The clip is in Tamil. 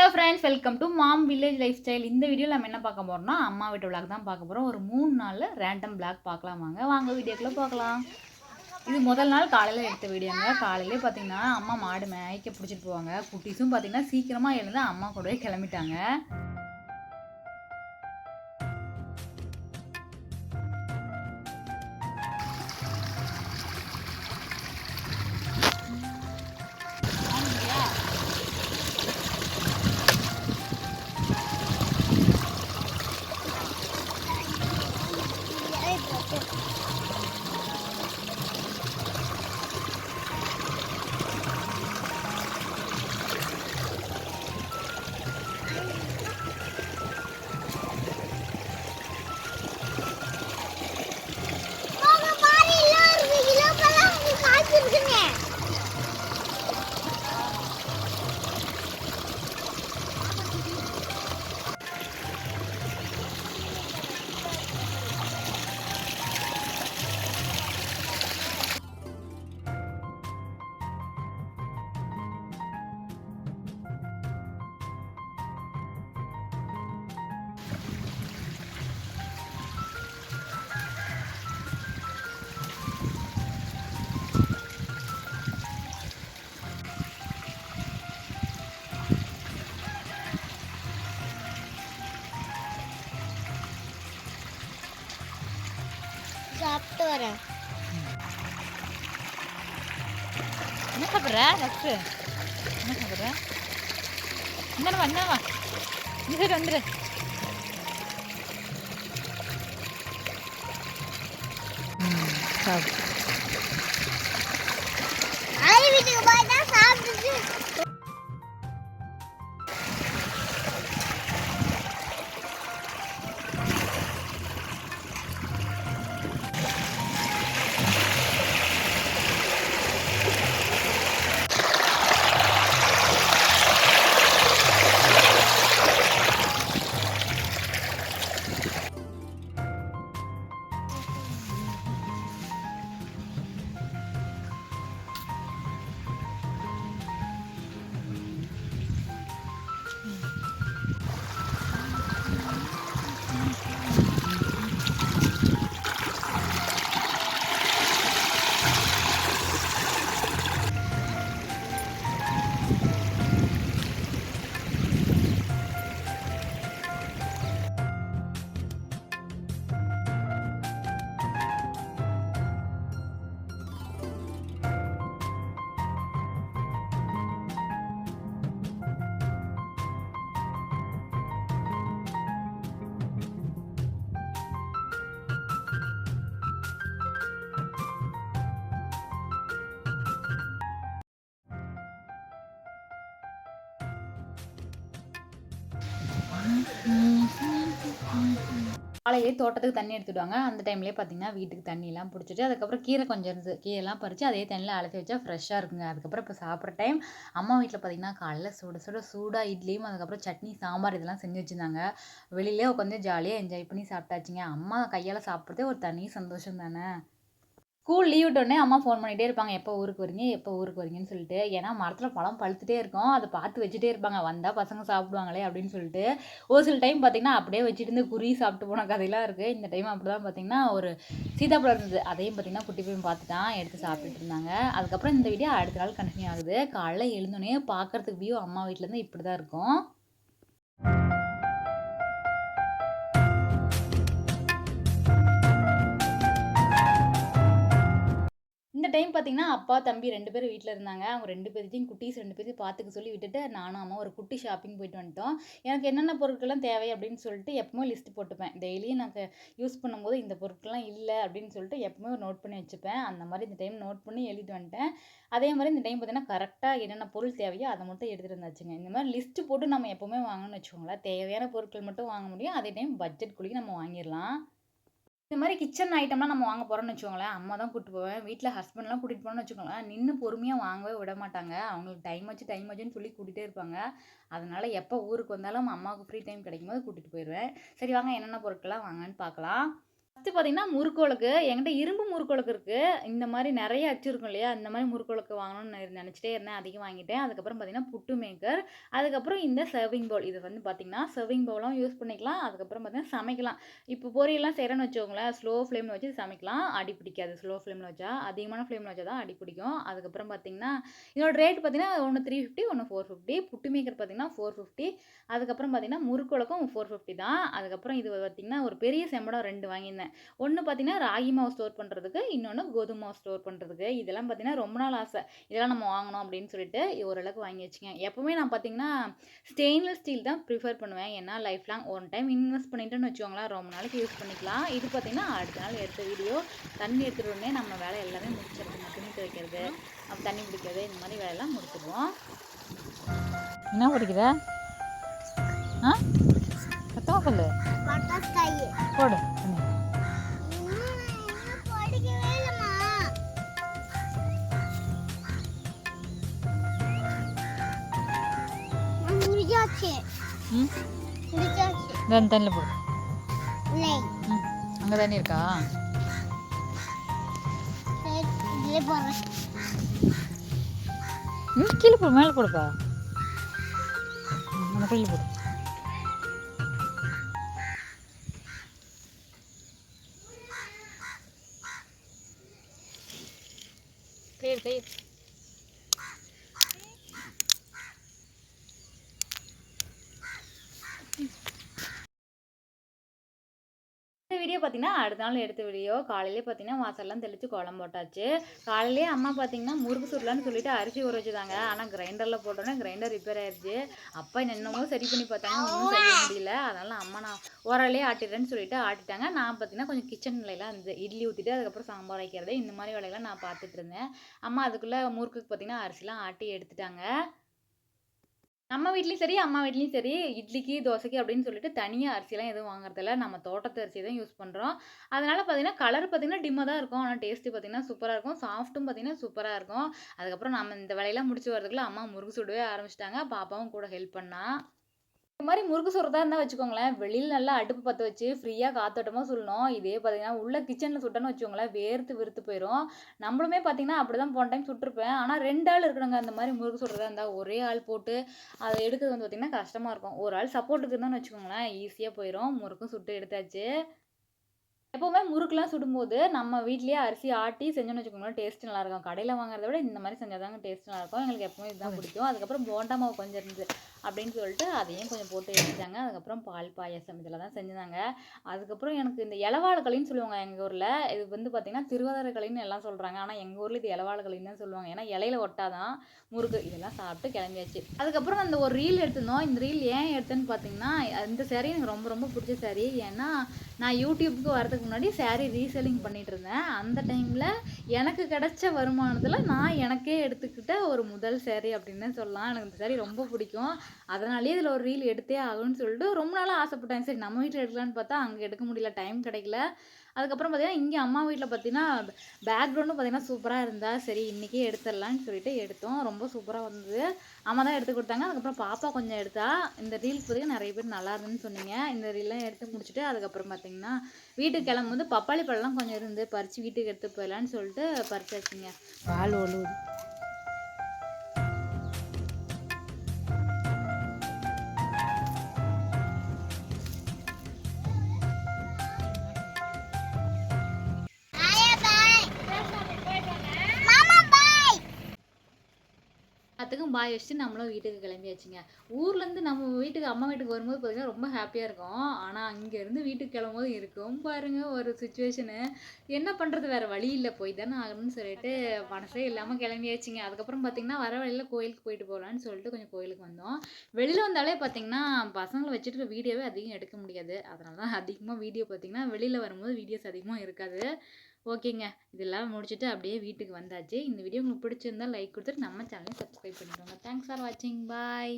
Hello friends welcome to mom village life style இந்த வீடியோவில் நம்ம என்ன பார்க்க போகிறோம்னா அம்மா வீட்டு விளாக் தான் பார்க்க போகிறோம் ஒரு மூணு நாளில் ரேண்டம் பிளாக் பார்க்கலாம் வாங்க. வாங்க வீடியோக்குள்ளே பார்க்கலாம் இது முதல் நாள் காலையில் எடுத்த வீடியோங்க காலையிலே பார்த்தீங்கன்னா அம்மா மாடு மேய்க்க பிடிச்சிட்டு போவாங்க. குட்டீஸும் பார்த்தீங்கன்னா சீக்கிரமாக எழுந்து அம்மா கூடவே கிளம்பிட்டாங்க. சாப்பிட்ற? ஃபஸ்ட்டு என்ன சாப்பிட்ற? என்னவா என்னவா இந்த சைடு வந்துடு சாப்பிடு வீட்டுக்கு போய் தான் காலையிலே தோட்டத்துக்கு தண்ணி எடுத்துடுவாங்க. அந்த டைம்லேயே பார்த்தீங்கன்னா வீட்டுக்கு தண்ணியெல்லாம் பிடிச்சிட்டு அதுக்கப்புறம் கீரை கொஞ்சம் இருந்து கீரைலாம் பறித்து அதே தண்ணியில் அலசி வச்சா ஃப்ரெஷ்ஷாக இருக்குங்க. அதுக்கப்புறம் இப்போ சாப்பிட்ற டைம் அம்மா வீட்டில் பார்த்தீங்கன்னா காலையில் சுட சுட சூடாக இட்லியும் அதுக்கப்புறம் சட்னி சாம்பார் இதெல்லாம் செஞ்சு வச்சுருந்தாங்க. வெளியிலே உட்காந்து ஜாலியாக என்ஜாய் பண்ணி சாப்பிட்டாச்சுங்க. அம்மா கையால் சாப்பிட்றதே ஒரு தனி சந்தோஷம் தானே. ஸ்கூல் லீவ் விட்டோடனே அம்மா ஃபோன் பண்ணிகிட்டே இருப்பாங்க. எப்போ ஊருக்கு வரீங்க எப்போ ஊருக்கு வரீங்கன்னு சொல்லிட்டு. ஏன்னா மரத்தில் பழம் பழுத்துட்டே இருக்கும். அதை பார்த்து வச்சுட்டே இருப்பாங்க. வந்தால் பசங்க சாப்பிடுவாங்களே அப்படின்னு சொல்லிட்டு. ஒரு சில டைம் பார்த்தீங்கன்னா அப்படியே வச்சுட்டு இருந்து குறி சாப்பிட்டு போன கதையெல்லாம் இருக்குது இந்த டைம் அப்படி தான் பார்த்தீங்கன்னா ஒரு சீதாப்பழம் இருந்தது. அதையும் பார்த்தீங்கன்னா குட்டி போய் பார்த்துட்டான். எடுத்து சாப்பிட்டுட்டு இருந்தாங்க. அதுக்கப்புறம் இந்த வீடியோ அடுத்த நாள் கண்டினியூ ஆகுது. காலைல எழுந்தோடனே பார்க்கறதுக்கு வியூ அம்மா வீட்டிலேருந்து இப்படி தான் இருக்கும். இந்த டைம் பார்த்தீங்கன்னா அப்பா தம்பி ரெண்டு பேரும் வீட்டில் இருந்தாங்க. அவங்க ரெண்டு பேர்த்தையும் குட்டீஸ் ரெண்டு பேரையும் பார்த்துக்க சொல்லி விட்டுட்டு நானும் அம்மா ஒரு குட்டி ஷாப்பிங் போயிட்டு வந்துட்டோம். எனக்கு என்னென்ன பொருட்கள்லாம் தேவை அப்படின்னு சொல்லிட்டு எப்பவுமே லிஸ்ட் போட்டுப்பேன். டெய்லியும் நான் யூஸ் பண்ணும்போது இந்த பொருட்கள்லாம் இல்லை அப்படின்னு சொல்லிட்டு எப்பவுமே நோட் பண்ணி வச்சுப்பேன். அந்த மாதிரி இந்த டைம் நோட் பண்ணி எழுதிட்டு வந்துட்டேன். அதே மாதிரி இந்த டைம் பார்த்தீங்கன்னா கரெக்டாக என்னென்ன பொருள் தேவையோ அதை மட்டும் எடுத்துகிட்டு வந்தாச்சுங்க இந்த மாதிரி லிஸ்ட்டு போட்டு நம்ம எப்பவுமே வாங்கணும்னு வச்சுக்கோங்களேன். தேவையான பொருட்கள் மட்டும் வாங்க முடியும். அதே டைம் பட்ஜெட் குள்ளேயும் நம்ம வாங்கிடலாம். இந்த மாதிரி கிச்சன் ஐட்டம்லாம் நம்ம வாங்க போகிறோம்னு வச்சுக்கோங்களேன் அம்மா தான் கூப்பிட்டு போவேன். வீட்டில் ஹஸ்பண்ட்லாம் கூட்டிகிட்டு போனோம்னு வச்சுக்கோங்களேன் நின்று பொறுமையாக வாங்கவே விட மாட்டாங்க. அவங்களுக்கு டைம் ஆச்சு டைம் ஆச்சுன்னு சொல்லி கூட்டிகிட்டே இருப்பாங்க. அதனால் எப்போ ஊருக்கு வந்தாலும் அம்மாவுக்கு ஃப்ரீ டைம் கிடைக்கும் போது கூட்டிகிட்டு போயிடுவேன் சரி வாங்க என்னென்ன பொருட்கள்லாம் வாங்கன்னு பார்க்கலாம். ஃபஸ்ட்டு பார்த்தீங்கன்னா முறுக்கொழுக்கு என்கிட்ட இரும்பு முறுக்கோலுக்கு இருக்குது இந்த மாதிரி நிறைய அச்சு இருக்கும் இல்லையா? இந்த மாதிரி முறுக்கோலுக்கு வாங்கணும்னு நினச்சிட்டே இருந்தேன். அதிகம் வாங்கிட்டேன். அதுக்கப்புறம் பார்த்தீங்கன்னா புட்டு மேக்கர் அதுக்கப்புறம் இந்த சர்விங் பவுல் இது வந்து பார்த்தீங்கன்னா சர்விங் பவுலும் யூஸ் பண்ணிக்கலாம். அதுக்கப்புறம் பார்த்தீங்கன்னா சமைக்கலாம். இப்போ பொரியெல்லாம் செய்கிறேன்னு வச்சுக்கோங்களேன். ஸ்லோ ஃப்ளேமில் வச்சு சமைக்கலாம். அடி பிடிக்காது. ஸ்லோ ஃப்ளேமில் வச்சா அதிகமான ஃப்ளேமில் வச்சா தான் அடி பிடிக்கும். அதுக்கப்புறம் பார்த்தீங்கன்னா இதோட ரேட் பார்த்தீங்கன்னா ஒன்று த்ரீ ஃபிஃப்டி ஒன்று ஃபோர் ஃபிஃப்டி புட்டு மேக்கர் பார்த்தீங்கன்னா ஃபோர் ஃபிஃப்டி அதுக்கப்புறம் பார்த்தீங்கன்னா முறுக்குழக்கும் ஃபோர் ஃபிஃப்டி தான். அதுக்கப்புறம் இது பார்த்தீங்கன்னா ஒரு பெரிய செம்படம் ரெண்டு வாங்கியிருந்தேன். ஒன்று பார்த்தீங்கன்னா ராகி மாவு ஸ்டோர் பண்ணுறதுக்கு இன்னொன்று கோதுமை மாவு ஸ்டோர் பண்ணுறதுக்கு இதெல்லாம் பார்த்தீங்கன்னா ரொம்ப நாள் ஆசை. இதெல்லாம் நம்ம வாங்கணும் அப்படின்னு சொல்லிட்டு ஓரளவுக்கு வாங்கி வச்சுக்கேன். எப்போவுமே நான் பார்த்தீங்கன்னா ஸ்டெயின்லெஸ் ஸ்டீல் தான் ப்ரிஃபர் பண்ணுவேன். ஏன்னா life long one time invest பண்ணிட்டேன்னு வச்சுக்கோங்களேன் ரொம்ப நாளைக்கு யூஸ் பண்ணிக்கலாம். இது பார்த்தீங்கன்னா அடுத்த நாள் எடுத்த வீடியோ தண்ணி எடுத்துகிட்டு உடனே நம்ம வேலை எல்லாமே முடிச்சிருக்கோம் துணி துவைக்கிறது அப்புறம் தண்ணி பிடிக்கிறது இந்த மாதிரி வேலையெல்லாம் முடிச்சிடுவோம். என்ன பிடிக்கிற ஆ? சத்தமாக சொல்லு. போடு தண்ணியில் போடு அங்கே தண்ணி இருக்கா கீழே போடு மேலே போடுப்பா கீழே போடு வீடியோ பார்த்தீங்கன்னா அடுத்த நாள் எடுத்த வீடியோ. காலையிலே பார்த்தீங்கன்னா வாசல்லாம் தெளித்து குழம்பு போட்டாச்சு. காலையிலே அம்மா பார்த்தீங்கன்னா முறுக்கு சுடலான்னு சொல்லிட்டு அரிசி ஊற வச்சுதாங்க. ஆனால் கிரைண்டரில் போட்டோன்னே கிரைண்டர் ரிப்பேர் ஆயிடுச்சு அப்பா என்னென்னமோ சரி பண்ணி பார்த்தாங்க. ஒன்றும் செய்ய முடியல. அதனால் அம்மா நான் ஓரளே ஆட்டிடுறேன்னு சொல்லிட்டு ஆட்டிட்டாங்க. நான் பார்த்தீங்கன்னா கொஞ்சம் கிச்சன் வேலையெல்லாம் இந்த இட்லி ஊற்றிட்டு அதுக்கப்புறம் சாம்பார் வைக்கிறது. இந்த மாதிரி வேலையெல்லாம் நான் பார்த்துட்டு இருந்தேன். அம்மா அதுக்குள்ளே முறுக்குக்கு பார்த்தீங்கன்னா அரிசிலாம் ஆட்டி எடுத்துட்டாங்க. நம்ம வீட்லேயும் சரி அம்மா வீட்லேயும் சரி இட்லிக்கு தோசைக்கு அப்படின்னு சொல்லிட்டு தனியாக அரிசிலாம் எதுவும் வாங்குறதில்ல. நம்ம தோட்டத்து அரிசி தான் யூஸ் பண்ணுறோம் அதனால் பார்த்திங்கன்னா கலர் பார்த்திங்கன்னா டிம்மாக தான் இருக்கும். ஆனால் டேஸ்ட்டு பார்த்தீங்கன்னா சூப்பராக இருக்கும். சாஃப்ட்டும் பார்த்தீங்கன்னா சூப்பராக இருக்கும். அதுக்கப்புறம் நம்ம இந்த வேலையெல்லாம் முடிச்சு வரதுக்குள்ள அம்மா முறுக்கு சுடவே ஆரம்பிச்சிட்டாங்க. பாப்பாவும் கூட ஹெல்ப் பண்ணால் இந்த மாதிரி முறுக்கு சுடுறதா இருந்தால் வச்சுக்கோங்களேன். வெளியில் நல்லா அடுப்பு பற்ற வச்சு ஃப்ரீயாக காத்தோட்டமாக சொல்லணும் இதே பார்த்தீங்கன்னா உள்ள கிச்சனில் சுட்டோன்னு வச்சுக்கோங்களேன் வேர்த்து விறுத்து போயிடும் நம்மளுமே பார்த்தீங்கன்னா அப்படி தான் போன டைம் சுட்டிருப்பேன். ஆனால் ரெண்டு ஆள் இருக்கிறாங்க அந்த மாதிரி முறுக்கு சுடுறதா இருந்தால் ஒரே ஆள் போட்டு அதை எடுக்கிறது வந்து பார்த்திங்கன்னா கஷ்டமாக இருக்கும். ஒரு ஆள் சப்போர்ட்டுக்கு இருந்தான்னு வச்சுக்கோங்களேன் ஈஸியாக போயிடும் முறுக்கும் சுட்டு எடுத்தாச்சு. எப்போவுமே முறுக்குலாம் சுடும்போது நம்ம வீட்லேயே அரிசி ஆட்டி செஞ்சோன்னு வச்சுக்கோங்களேன் டேஸ்ட் நல்லாயிருக்கும். கடையில் வாங்குறத விட இந்த மாதிரி செஞ்சால் தாங்க டேஸ்ட் நல்லாயிருக்கும். எங்களுக்கு எப்பவுமே இதுதான் பிடிக்கும். அதுக்கப்புறம் போண்டா மாவு கொஞ்சம் இருந்துச்சு அப்படின்னு சொல்லிட்டு அதையும் கொஞ்சம் போட்டு எடுத்தாங்க அதுக்கப்புறம் பால் பாயாசம் இதில் தான் செஞ்சுதாங்க. அதுக்கப்புறம் எனக்கு இந்த இலவாழை களின்னு சொல்லுவாங்க எங்கள் ஊரில். இது வந்து பார்த்திங்கன்னா திருவாதிரை களின்னு எல்லாம் சொல்கிறாங்க ஆனால் எங்கள் ஊரில் இது இலவாழை களின்னு தான் சொல்லுவாங்க. ஏன்னா இலையில ஒட்டாதான் முறுக்கு. இதெல்லாம் சாப்பிட்டு கிளம்பியாச்சு. அதுக்கப்புறம் அந்த ஒரு ரீல் எடுத்திருந்தோம். இந்த ரீல் ஏன் எடுத்தேன்னு பார்த்தீங்கன்னா இந்த saree எனக்கு ரொம்ப ரொம்ப பிடிச்ச saree. ஏன்னா நான் யூடியூப்க்கு வரதுக்கு முன்னாடி சேரீ ரீசெல்லிங் பண்ணிட்டு இருந்தேன். அந்த டைமில் எனக்கு கிடைச்ச வருமானத்தில் நான் எனக்கே எடுத்துக்கிட்ட ஒரு முதல் சேரீ அப்படின்னு சொல்லலாம். எனக்கு இந்த சேரீ ரொம்ப பிடிக்கும். அதனாலேயே இதில் ஒரு ரீல் எடுத்தே ஆகும்னு சொல்லிட்டு ரொம்ப நாளாக ஆசைப்பட்டேன். சரி நம்ம வீட்டில் எடுக்கலான்னு பார்த்தா அங்கே எடுக்க முடியல டைம் கிடைக்கல. அதுக்கப்புறம் பார்த்தீங்கன்னா இங்கே அம்மா வீட்டில் பார்த்தீங்கன்னா பேக்ரவுண்டும் பார்த்தீங்கன்னா சூப்பராக இருந்தா சரி இன்றைக்கே எடுத்துடலான்னு சொல்லிட்டு எடுத்தோம். ரொம்ப சூப்பராக வந்தது. அம்மா தான் எடுத்து கொடுத்தாங்க. அதுக்கப்புறம் பாப்பா கொஞ்சம் எடுத்தா இந்த ரீல்ஸ் பார்த்தீங்கன்னா நிறைய பேர் நல்லா இருந்துன்னு சொன்னீங்க. இந்த ரீல்லாம் எடுத்து முடிச்சுட்டு அதுக்கப்புறம் பார்த்தீங்கன்னா வீட்டுக்கு கிளம்பும்போது பப்பாளி பழம்லாம் கொஞ்சம் இருந்து பறித்து வீட்டுக்கு எடுத்து போயிடலான்னு சொல்லிட்டு பறிச்சாச்சுங்க. பால் ஒழுகுது. எல்லாத்துக்கும் பாய் வச்சுட்டு நம்மளும் வீட்டுக்கு கிளம்பியாச்சுங்க. ஊர்லேருந்து நம்ம வீட்டுக்கு அம்மா வீட்டுக்கு வரும்போது பார்த்திங்கன்னா ரொம்ப ஹாப்பியாக இருக்கும். ஆனால் அங்கேருந்து வீட்டுக்கு கிளம்பும்போது இருக்கும். பாருங்கள் ஒரு சுச்சுவேஷனு என்ன பண்ணுறது வேறு வழி இல்லை. போய் தானே ஆகணும்னு சொல்லிட்டு மனசே இல்லாமல் கிளம்பியாச்சுங்க. அதுக்கப்புறம் பார்த்திங்கன்னா வர வழியில் கோயிலுக்கு போயிட்டு போகலான்னு சொல்லிட்டு கொஞ்சம் கோயிலுக்கு வந்தோம். வெளியில் வந்தாலே பார்த்திங்கன்னா பசங்களை வச்சுட்டு வீடியோவே அதிகம் எடுக்க முடியாது. அதனால தான் அதிகமாக வீடியோ பார்த்தீங்கன்னா வெளியில் வரும்போது வீடியோஸ் அதிகமாக இருக்காது. ஓகேங்க. இதெல்லாம் முடிச்சுட்டு அப்படியே வீட்டுக்கு வந்தாச்சு. இந்த வீடியோ உங்களுக்கு பிடிச்சிருந்தா லைக் கொடுத்துட்டு நம்ம சேனலை சப்ஸ்கிரைப் பண்ணிக்கோங்க. தேங்க்ஸ் ஃபார் வாட்சிங் பாய்